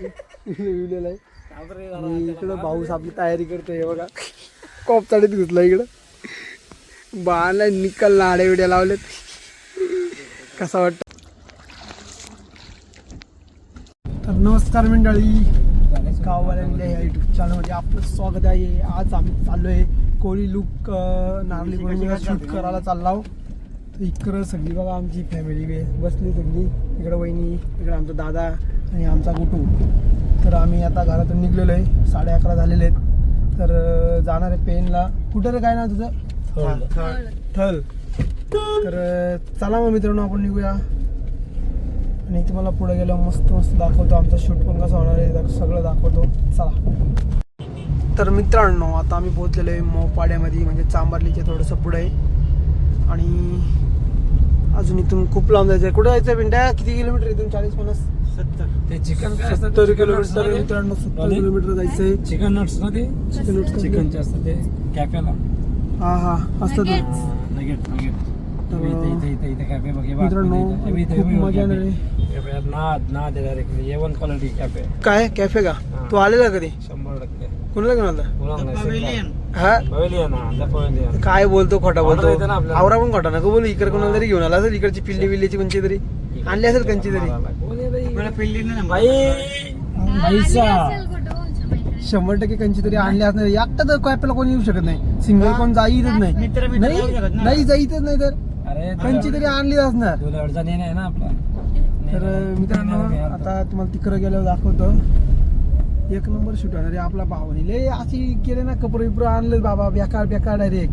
लिहिलेलं आहे. इकडं पाऊस आपली तयारी करतोय हे बघा. कॉप चाडीत घुसला इकडं. बाळाला निकल नाड्या विड्या लावलेत. कसा वाटतं? तर नमस्कार मंडळी. गाववाल्यांच्या या युट्यूब चॅनलमध्ये आपलं स्वागत आहे. आज आम्ही चाललो आहे कोळी लुक पौर्णिमेला शूट करायला चाललो इकडं सगळी बघा आमची फॅमिली बसली सगळी. इकडं वहिनी इकडं आमचा दादा आणि आमचा गुटू. तर आम्ही आता घरातून निघलेलो आहे. साडे अकरा झालेले आहेत. तर जाणार आहे पेनला कुठं रे? काय ना तुझं? थल तर चला मग मित्रांनो आपण निघूया. आणि तुम्हाला पुढे गेलो मस्त मस्त दाखवतो. आमचा शूट पण कसा होणार आहे सगळं दाखवतो. चला. तर मित्रांनो आता आम्ही पोहोचलेलो आहे मोपाड्यामध्ये म्हणजे चांबारलीच्या थोडंसं पुढे आहे. आणि अजून इथून खूप लांब जायचं आहे कुठं जायचं पिंट्या किती किलोमीटर आहे इथून? चाळीस पन्नास? ते चिकन काय असतं सत्तर किलोमीटर मित्रांनो सत्तर? किलोमीटर जायचं आहे चिकन नट्स ना ते चिकन nuts. चिकनचे असतं ते कॅफेला. हा हा. असतं ते. Nugget nugget. काय? कॅफे का. तू आलेला कधी? शंभर टक्के. कुणाला घेऊन आला? पवेलियन. हा? काय बोलतो खोटा बोलतो. आवरा पण खोटा नको बोलू. इकडे कोणाला तरी घेऊन आला असेल इकडची पिल्ली बिल्लीची कोणची तरी. आणली असेल कंची तरी? शंभर टक्के कंची तरी आणली असणार एकटा तर कॅपेला कोणी येऊ शकत नाही. सिंगल कोण जाईतच नाही. नाही? नाही जाईतच नाही तर. अरे कंची तरी आणली असणार. तुला अडचण नाही ना आपला तर मित्रांनो आता तुम्हाला तिकडं गेल्यावर दाखवतो. एक नंबर शूट होणार आहे आपला भावाने. लय अशी केले ना कपडे बिपडे आणले बाबा बेकार बेकार डायरेक्ट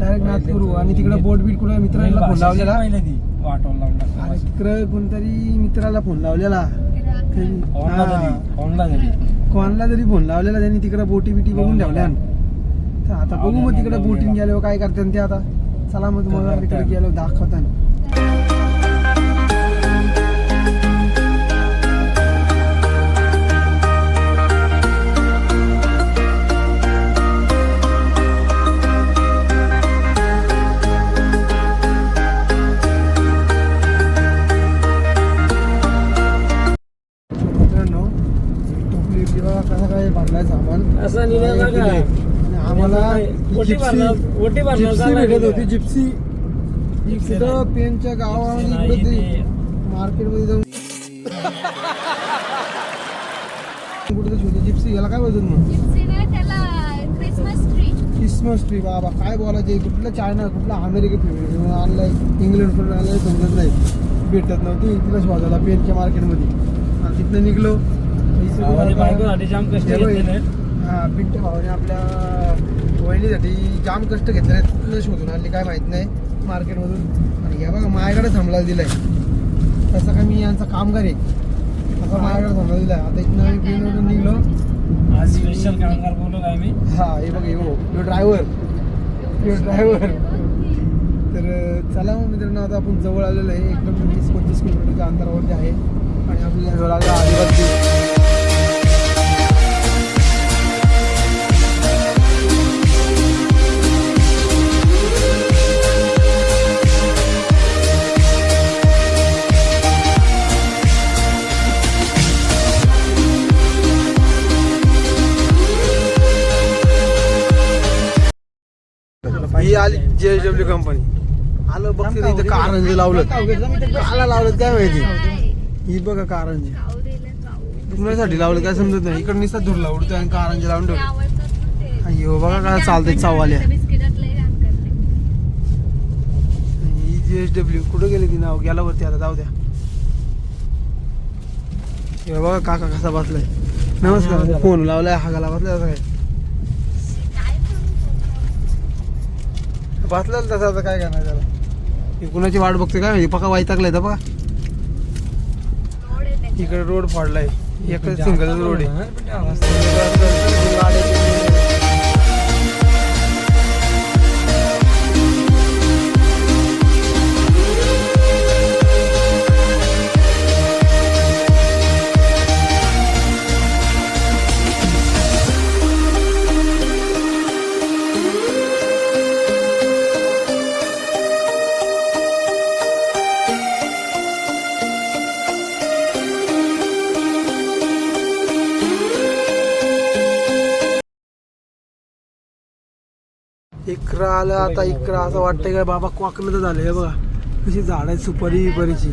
डायरेक्ट नागपूर आणि तिकडे बोट बीट कुठं मित्रांना फोन लावलेला. आणि तिकडं कोणतरी मित्राला फोन लावलेला. कोणाला तरी फोन लावलेला त्यांनी तिकडे बोटी बिटी बघून ठेवल्या तर आता बघू मग तिकडे बोटिंग गेल्यावर काय करतात ते आता. चला मग तुम्हाला तिकडे गेलो दाखवताना. जिप्सी भरणार- ओटी भरणार जिप्सी जाणार भेटत होती? जिप्सी जिप्सी तिथं. पेनच्या इकडे ते- मार्केटमध्ये जाऊन कुठे छोटी जिप्सी याला काय बोलतात मग? जिप्सीने त्याला क्रिसमस ट्री क्रिसमस ट्री बाबा काय बोलायचे कुठलं चायना कुठलं अमेरिका फिरून आणलंय. इंग्लंड फिरून आणलंय समजत नाही. भेटत नव्हती तिला शोधायला पेनच्या मार्केटमध्ये. आणि तिथनं निघलो. गावाला बायकोसाठी जाम कष्ट घेतले. हा पिंट भावाने आपल्या वहिनीसाठी जाम कष्ट घेतले आहेत शोधून आणली काय माहीत नाही मार्केटमधून. आणि या बघा माझ्याकडे थांबला दिलाय. तसं काय मी यांचा कामगार आहे. आता माझ्याकडे थांबला दिलाय. आता इथनं आम्ही पेनवरून निघलो. आज स्पेशल कामगार बोलू काय मी. हा हे बघ हो यो ड्रायव्हर यो ड्रायव्हर तर चला मग मित्रांनो आता आपण जवळ आलेलो आहे. एकदम वीस पंचवीस किलोमीटरच्या अंतरावरती आहे. आणि आपल्याला जवळ आलं आदिवासी. तर इथं कारंजे लावलं. काला लावलं काय माहिती? ही बघा कारंजे खाऊ कुणासाठी लावलं काय समजत नाही. इकडे निसता धुरला उडतो आणि कारंजे लावून ते ठेवलं. अय्यो बघा काय चालते चावल्या. ही जी एस डब्ल्यू कुठं गेली ती नाव? गेला वरती आता जाऊ द्या. हे बघा काका कसा बसलाय. नमस्कार फोन लावलाय हागाला बसलाय असं काय? बसला तसं आता काय करणार त्याला? कुणाची वाट बघते काय माहिती पका वाईटाकलाय तर बघा. इकडे रोड फोडलाय. एकच सिंगल रोड आहे. इकडं आलं आता इकडं असं वाटतंय का बाबा क्वाकलं झालंय बघा कशी झाड आहे सुपारी बरीची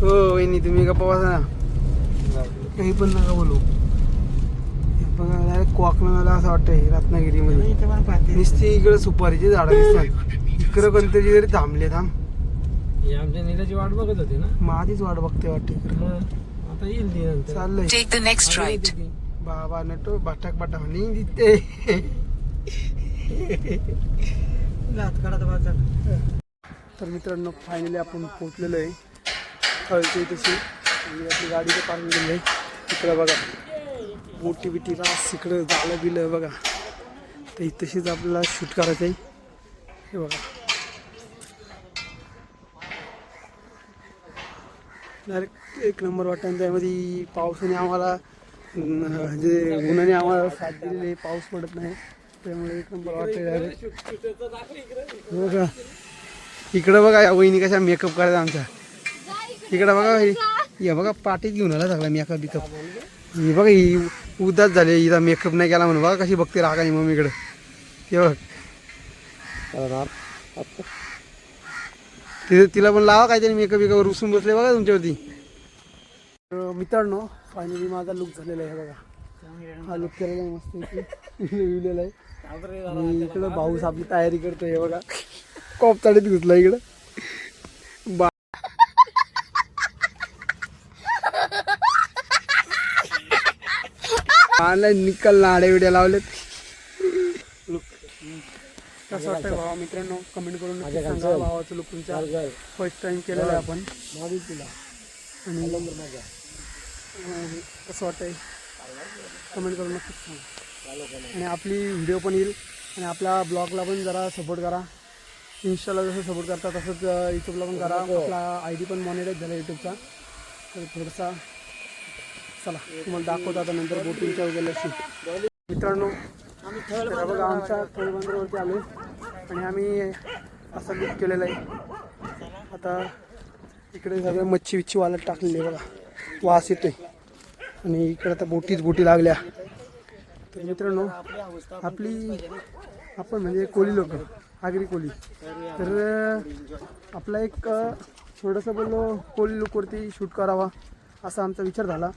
हो वहिनी तुम्ही गप्पा बसा ना. काही पण नका बोलू. हे बघा डायरेक्ट क्वाकलं झालं असं वाटतंय रत्नागिरीमध्ये. नुसती इकडे सुपारीची झाडं दिसतात. इकडं कोणतरी तरी थांबले थांब. ही आमच्या नीलाची वाट बघत होती ना? माझीच वाट बघते वाटते इकडं. मग आता येईल ती नंतर. चाललंय. बाबा नटो बाटाक बाटा म्हणे तर मित्रांनो फायनली आपण पोहोचलेलो आहे. कळते तशी आणि आपली गाडी तर पार्किंग आहे. तिकडं बघा. मोठी बिटी रास इकडं झालं बिलं बघा. तर तशीच आपल्याला शूट करायचं आहे. हे बघा. डायरेक्ट एक नंबर वाटतं. त्यामध्ये पावसाने आम्हाला म्हणजे जे उन्हाने आम्हाला साथ दिलेली आहे. पाऊस पडत नाही. त्यामुळे एक नंबर वाटतं हो का इकडं. बघा. या वहिनी कशा मेकअप करायचा आमचा इकडं बघा हे. हे बघा पाठीत घेऊन आला सगळा मेकअप बिकअप ही बघा ही उदास झाली हिचा मेकअप नाही केला म्हणून. बघा कशी बघते रागाने मम्मीकडं हे बघ. तिथे तिला पण लावा काहीतरी मेकअप बिकअप रुसून बसले बघा तुमच्यावरती. तर मित्रांनो फायनली माझा लुक झालेला आहे बघा. हा लुक केलेला आहे मस्त इथे लिहिलेला आहे. इकडं भाऊस आपली तयारी करतोय हे बघा. कॉप चाडीत घुसला इकडं. बा निकल नाडे विड्या लावलेत. कसं वाटतंय भावा मित्रांनो? कमेंट करून नक्की सांगा भावाचं लुक तुमच्या फर्स्ट टाइम केलेलं आहे आपण. आणि कसं वाटतंय? कमेंट करून नक्कीच सांगा. आणि आपली व्हिडिओ पण येईल. आणि आपल्या ब्लॉगला पण जरा सपोर्ट करा. इन्स्टाला जसं सपोर्ट करता तसंच यूट्यूबला पण करा. आपला आय डी पण मॉनिटाईज झाला यूट्यूबचा तर थोडासा चला तुम्हाला दाखवतो आता नंतर बोटिंगच्या वगैरे शूट मित्रांनो तर बघा आमच्या तळबंदरवरती आलो आणि आम्ही असा लुक केलेला आहे. आता इकडे सगळं मच्छी विच्छी वालत टाकलेली आहे बघा. वास येतोय. आणि इकडे आता बोटीच बोटी लागल्या. तर मित्रांनो आपली आपण म्हणजे कोली लोक आगरी कोली तर आपला एक थोडंसं बोललो कोली लुकवरती शूट करावा असा आमचा विचार झाला.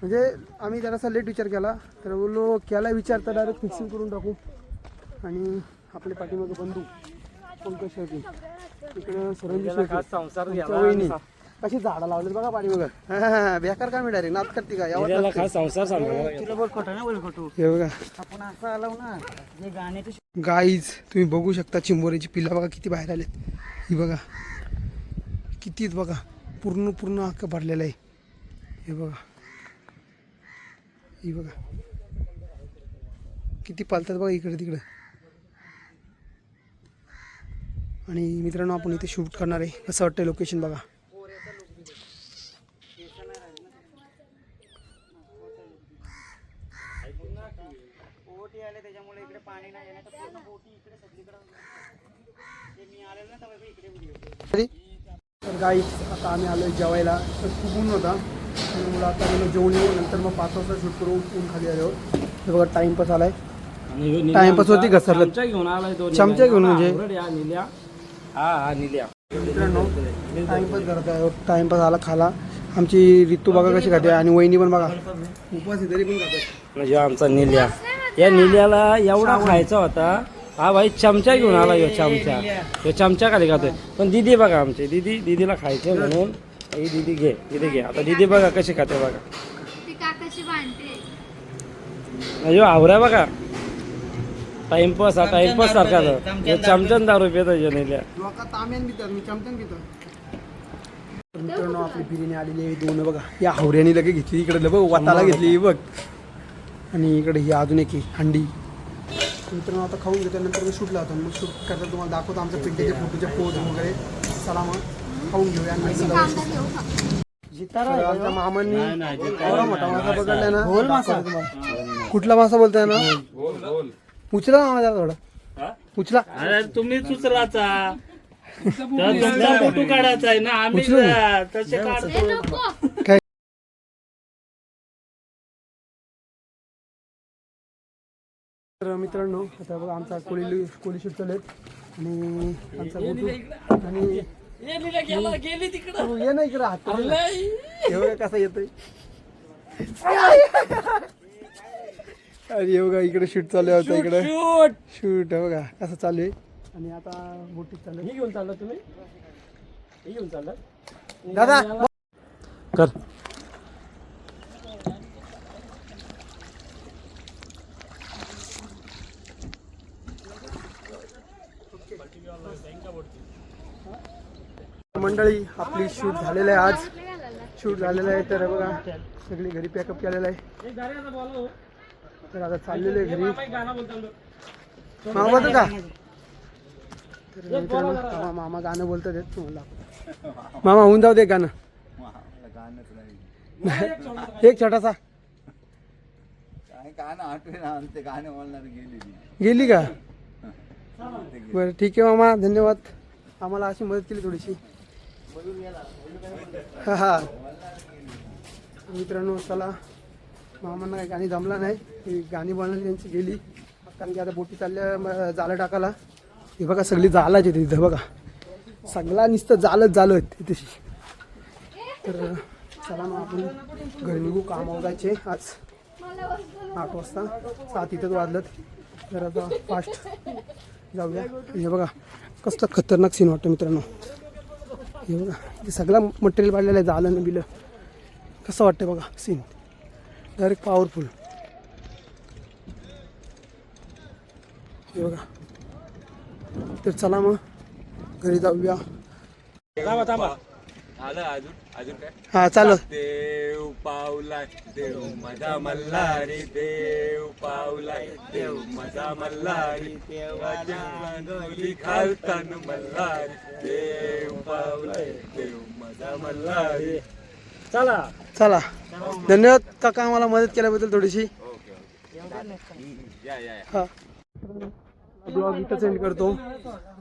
म्हणजे आम्ही जरासा लेट विचार केला तर बोललो केला विचार तर डायरेक्ट फिक्सिंग करून टाकू. आणि आपले पाठीमागे बंधू पंकज शेळके. इकडं सरंजी संसार कशी झाडं लावलेत बघा पाठीमागं बेकार का मी डायरेक्ट नात करते का? यावं नीलाला लागतंय. खास संसार सांभाळावा हे बघा. आपण असं आलो ना जे गाण्याचे गाईज तुम्ही बघू शकता चिंबोरीची पिल्ला बघा किती बाहेर आलेत. ही बघा. कितीच बघा. पूर्ण पूर्ण अख्खं भरलेलं आहे. हे बघा. ही बघा. किती पालतात बघा इकडे तिकडे. आणि मित्रांनो आपण इथे शूट करणार आहे. कसं वाटतंय लोकेशन बघा बोटी आले त्याच्यामुळे इकडे पाणी नाही येणार तर पूर्ण बोटी इकडे सगळीकडे ते मी आलेलो ना तेव्हा इकडे व्हिडिओ तरी तर गाई आता आम्ही आलो जेवायला. तर खूप ऊन होता. आणि मुलं आता गेलो जेवण येऊ नंतर मग पाच वाजता शूट करू ऊन खाली आल्यावर. हे बघा टाइमपास आलाय. वरती आमचा घसरलं. चमचा घेऊन आलाय चमचा घेऊन म्हणजे? हा निल्या. हा हा निल्या. मित्रांनो टाइमपास करत आहे. टाइमपास आला खाला. आमची रितू बघा कशी खाते. आणि वहिनी पण बघा. उपास तरी पण खातात म्हणजे आमचा निल्या. या निल्याला एवढा खायचा होता हा भाई चमचा घेऊन आला ह्यो चमचा. ह्यो चमचा खाली खातोय पण दिदी बघा आमची दिदी दिदीला खायचे म्हणून ही दिदी घे दिदी घे. आता दिदी बघा कशी खाते बघा. अयो आवऱ्या बघा. टाइमपास हा टाइमपास सारखा चमचन दारू पितो तर मित्रांनो आपली बिर्याणी आलेली आहे दोन बघा. या हावऱ्याने लगे घेतली इकडे बघ वाताला घेतली ही बघ. आणि इकडे ही अजून एक हंडी. मित्रांनो आता खाऊन घेतो नंतर मी शूट लावतो मग शूट करता तुम्हाला दाखवतो आमच्या पिंट्याचे फोटोचे पोज वगैरे. चला मग खाऊन घेऊया आमच्या मामांनी एवढा मोठा मासा पकडलाय ना? मासा. कुठला मासा बोलताय ना? उचला मामा जरा थोडा. उचला. अरे तुम्ही सुचलाचा तुमचा फोटो काढायचा आहे ना? आम्ही ना. तसे काढतो. काय? तर मित्रांनो आता बघा आमचा कोळी कोळी शूट चालू आहेत. आणि आमचा गोटू आणि गेली तिकडं. तू ये ना इकडे हात. एवढं कसा येतोय? अरे बघा इकडे शूट चालू आहे आता इकडे. शूट. शूट आहे बघा कसं चालू आहे. आणि आता बोटीत चालू आहे. हे घेऊन चालला तुम्ही. हे घेऊन चालला. दादा! कर. मंडळी आपली शूट झालेलं आहे आज. शूट झालेलं आहे तर बघा सगळी घरी पॅकअप केलेलं आहे. तर आता चाललेलं आहे घरी. मामा बोलतो मामा का तर मित्रांनो, मामा गाणं बोलतात आहेत तुम्हाला मामा होऊन जाऊ दे गाणं. एक छोटासा. गेली गेली का? बरं ठीक आहे मामा धन्यवाद. आम्हाला अशी मदत केली थोडीशी. हा. हा मित्रांनो चला. मामांना काही गाणी जमला नाही. ती गाणी बनवली त्यांची गेली. कारण की आता बोटी चालल्या जाळं टाकायला. हे बघा सगळी जालाच तिथे तिथं बघा. सगळा नुसतं जालच झालं तिथेशी. तर चला मग आपण घरी निघू काम वगायचे आज. आठ वाजता. सात इथंच वाजलं तर आता फास्ट जाऊया. हे बघा कसलं खतरनाक सीन वाटतं मित्रांनो. हे बघा हे सगळं मटेरियल वाढलेलं आहे झालं ना बिलं. कसं वाटतं बघा सीन डायरेक्ट पॉवरफुल हे बघा. तर चला मग घरी जाऊया. थांबा थांबा. आलं अजून? अजून काय? हा चालू. देव पावलाय देव माझा मल्हारी देव पावलाय देव माझा मल्हारी. देवाच्या खालतान मल्हारी देव पावलाय देव माझा मल्हारी. चला. चला. धन्यवाद काका आम्हाला मदत केल्याबद्दल थोडीशी. या या हा. ब्लॉग इथंच एंड करतो.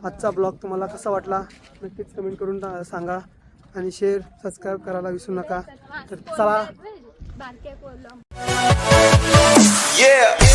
आजचा ब्लॉग तुम्हाला कसा वाटला नक्कीच कमेंट करून सांगा. आणि शेअर सबस्क्राईब करायला विसरू नका. तर चला. Yeah.